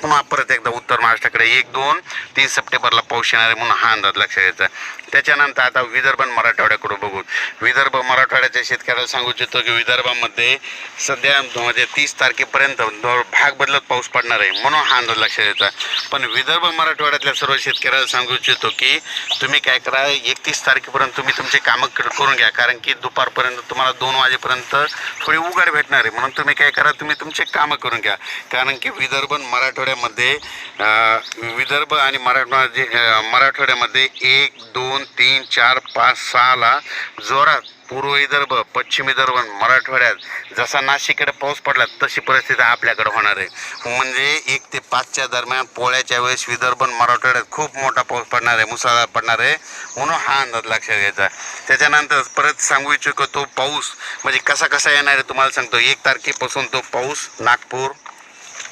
पुन्हा परत एकदा उत्तर महाराष्ट्राकडे. एक दोन तीन सप्टेंबरला पाऊस येणार आहे म्हणून हा अंदाज लक्षात घ्यायचा त्याच्यानंतर आता विदर्भ मराठवाड्याकडे बघू. विदर्भ मराठवाड्याच्या शेतकऱ्याला सांगू इच्छितो की विदर्भामध्ये सध्या म्हणजे तीस तारखेपर्यंत भाग बदलत पाऊस पडणार आहे म्हणून हा अंदाज लक्षात येतात पण विदर्भ मराठवाड्यातल्या सर्व शेतकऱ्याला सांगू इच्छितो की तुम्ही काय करा एकतीस तारखेपर्यंत तुम्ही तुमचे कामं क- करून घ्या. कारण की दुपारपर्यंत तुम्हाला दोन वाजेपर्यंत थोडी उघड भेटणार आहे. म्हणून तुम्ही काय करा तुम्ही तुमचे कामं करून घ्या. कारण की विदर्भ मराठवाड्यामध्ये विदर्भ आणि मराठवाडा मराठवाड्यामध्ये एक दोन तीन चार पाच सहाला जोरात पूर्व विदर्भ पश्चिम विदर्भ मराठवाड्यात जसा नाशिककडे पाऊस पडला तशी परिस्थिती आपल्याकडे होणार आहे. म्हणजे एक ते पाचच्या दरम्यान पोळ्याच्या वेळेस विदर्भ मराठवाड्यात खूप मोठा पाऊस पडणार आहे मुसळधार पडणार आहे म्हणून हा अंदाज लक्षात घ्यायचा. त्याच्यानंतर परत सांगू इच्छितो तो पाऊस म्हणजे कसा कसा येणार आहे तुम्हाला सांगतो. एक तारखेपासून तो पाऊस नागपूर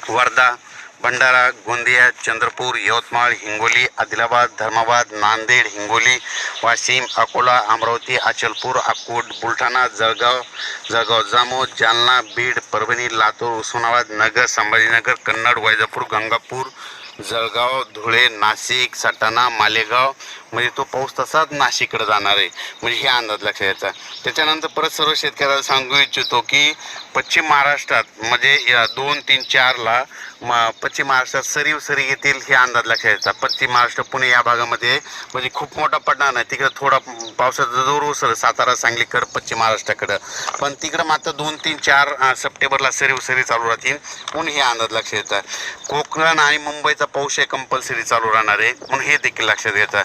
वर्धा भंडारा गोंदिया चंद्रपूर यवतमाळ हिंगोली आदिलाबाद धर्माबाद नांदेड हिंगोली वाशिम अकोला अमरावती अचलपूर अकोट बुलढाणा जळगाव जळगाव जामोद जालना बीड परभणी लातूर उस्मानाबाद नगर संभाजीनगर कन्नड वैजापूर गंगापूर जळगाव धुळे नाशिक सटाणा मालेगाव म्हणजे तो पाऊस तसाच नाशिककडे जाणार आहे. म्हणजे हे अंदाज लक्षात यायचा त्याच्यानंतर परत सर्व शेतकऱ्याला सांगू इच्छितो की पश्चिम महाराष्ट्रात म्हणजे या दोन तीन चारला म पश्चिम महाराष्ट्रात सरीव सरी येतील हे अंदाज लक्षात यायचा पश्चिम महाराष्ट्र पुणे या भागामध्ये म्हणजे खूप मोठा पडणार नाही तिकडं थोडा पावसाचा जोर उसळ सातारा सांगलीकडं पश्चिम महाराष्ट्राकडं. पण तिकडं मात्र दोन तीन चार सप्टेंबरला सरीव सरी चालू राहतील. म्हणून हे अंदाज लक्षात येतात कोकण आणि मुंबईचा पाऊस हे कंपल्सरी चालू राहणार आहे. म्हणून हे देखील लक्षात घ्यायचा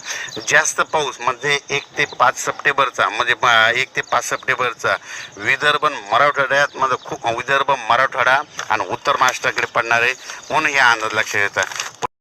जास्त पाऊस म्हणजे एक ते पाच सप्टेंबरचा म्हणजे एक ते पाच सप्टेंबरचा विदर्भ मराठवाड्यात माझा म्हणजे खूप विदर्भ मराठवाडा आणि उत्तर महाराष्ट्राकडे पडणार आहे. म्हणून हे अंदाज लक्षात घ्यायचा